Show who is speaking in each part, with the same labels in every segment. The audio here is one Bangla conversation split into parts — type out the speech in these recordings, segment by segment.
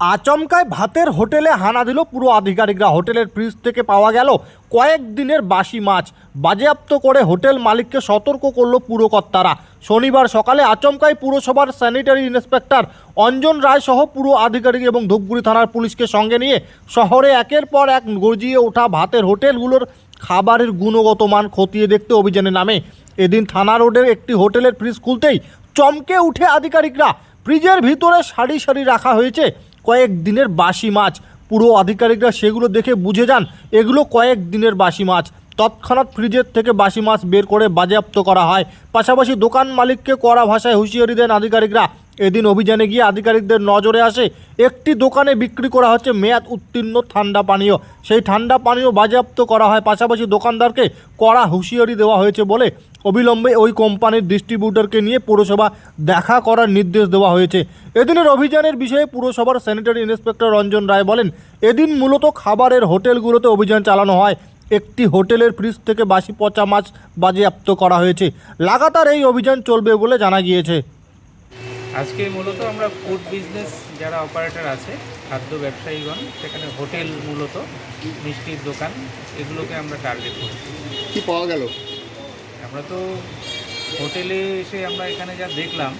Speaker 1: আচমকায় ভাতের হোটেলে হানা দিল পুরো আধিকারিকরা। হোটেলের ফ্রিজ থেকে পাওয়া গেল কয়েক দিনের বাসি মাছ। বাজেয়াপ্ত করে হোটেল মালিককে সতর্ক করল পুরকর্তারা। শনিবার সকালে আচমকায় পুরসভার স্যানিটারি ইন্সপেক্টর অঞ্জন রায় সহ পুরো আধিকারিক এবং ধূপগুড়ি থানার পুলিশকে সঙ্গে নিয়ে শহরে একের পর এক গর্জিয়ে ওঠা ভাতের হোটেলগুলোর খাবারের গুণগত মান খতিয়ে দেখতে অভিযানে নামে। এদিন থানা রোডের একটি হোটেলের ফ্রিজ খুলতেই চমকে উঠে আধিকারিকরা। ফ্রিজের ভিতরে সারি সারি রাখা হয়েছে। কয়েক দিনের বাসি মাছ। পুরো আধিকারিকরা সেগুলো দেখে বুঝে যান, এগুলো কয়েক দিনের বাসি মাছ। তৎক্ষণাৎ ফ্রিজের থেকে বাসি মাছ বের করে বাজেয়াপ্ত করা হয়। পাশাপাশি দোকান মালিককে কড়া ভাষায় হুঁশিয়ারি দেন আধিকারিকরা। এদিন অভিযানে গিয়ে আধিকারিকদের নজরে আসে, একটি দোকানে বিক্রি করা হচ্ছে মেয়াদ উত্তীর্ণ ঠান্ডা পানীয়। সেই ঠান্ডা পানীয় বাজেয়াপ্ত করা হয়, পাশাপাশি দোকানদারকে কড়া হুঁশিয়ারি দেওয়া হয়েছে বলে অবিলম্বে ওই কোম্পানির ডিস্ট্রিবিউটরকে নিয়ে পুরসভা দেখা করার নির্দেশ দেওয়া হয়েছে। এদিনের অভিযানের বিষয়ে পুরসভার স্যানিটারি ইন্সপেক্টর রঞ্জন রায় বলেন, এদিন মূলত খাবারের হোটেলগুলোতে অভিযান চালানো হয়। একটি হোটেলের ফ্রিজ থেকে বাসি পচা মাছ বাজেয়াপ্ত করা হয়েছে। লাগাতার এই অভিযান চলবে বলে জানা গিয়েছে।
Speaker 2: আজকে মূলত আমরা ফুড বিজনেস যারা অপারেটর আছে খাদ্য ব্যবসায়ীগণ সেখানে হোটেল মূলত মিষ্টির দোকান এগুলোকে আমরা টার্গেট করছি
Speaker 3: কি পাওয়া গেল?
Speaker 2: আমরা তো হোটেলে এসে আমরা এখানে যা দেখলাম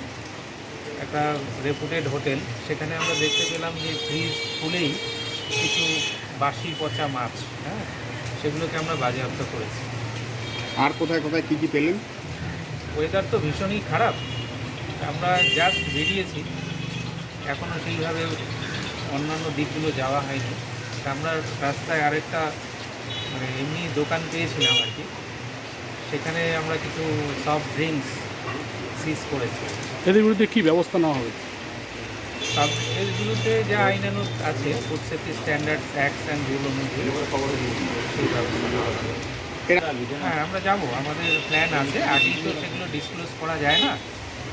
Speaker 2: একটা রেপুটেড হোটেল সেখানে আমরা দেখতে পেলাম যে ফ্রিজ খুলেই কিছু বাসি পচা মাছ হ্যাঁ সেগুলোকে আমরা বাজেয়াপ্ত করেছি।
Speaker 3: আর কোথায় কোথায় কী কী পেলেন?
Speaker 2: ওয়েদার তো ভীষণই খারাপ। আমরা জাস্ট বেরিয়েছি। এখনও সেইভাবে অন্যান্য দিকগুলো যাওয়া হয়নি। তা আমরা রাস্তায় আরেকটা মানে এমনি দোকান পেয়েছিলাম আর কি। সেখানে আমরা কিছু সফট ড্রিঙ্কস সিজ করেছি।
Speaker 4: এদের বিরুদ্ধে কি ব্যবস্থা নেওয়া হবে?
Speaker 2: সব এগুলোতে যা আইনানুক আছে food safety standard acts and rule অনুযায়ী। হ্যাঁ আমরা যাব। আমাদের প্ল্যান আছে। আগেই তো সেগুলো ডিসক্লোজ করা যায় না।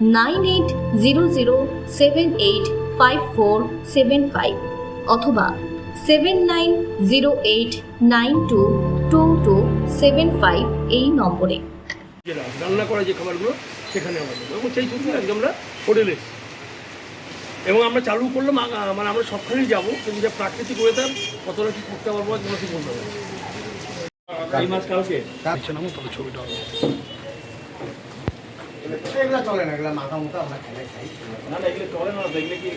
Speaker 5: nine eight zero zero seven eight five four seven five অথবা seven nine zero eight nine two two two seven five এই নম্বরে
Speaker 6: যেটা রান্না করা যে খাবারগুলো সেখানে আমরা দেবো এবং সেই সূত্রে আজকে আমরা হোটেলে। এবং আমরা চালু করলাম মানে আমরা সবখানেই যাব কিন্তু যা প্রাকৃতিক ওয়েদার কতটা কি করতে পারব তোমরা কি বলতে পারব এই মাছ কালকে
Speaker 4: আচ্ছা নামো তবে ছবিটা হবে
Speaker 7: এগুলা চলে না এগুলা মাথা মতো আমরা খেলে খাই
Speaker 6: না না এগুলো চলে না দেখলে কি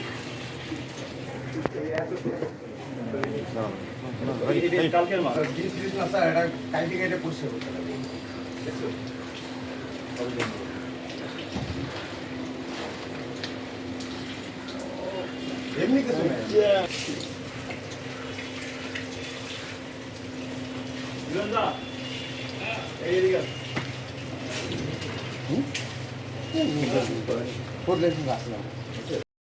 Speaker 6: এই কালকের মাছ
Speaker 7: জিনিস জিনিস না স্যার এটা কাইটে কাইটে পরিষ্কার করতে হবে এমনি কিছু না
Speaker 6: বিরঞ্জা, এই 你不
Speaker 7: 能，不能，不能！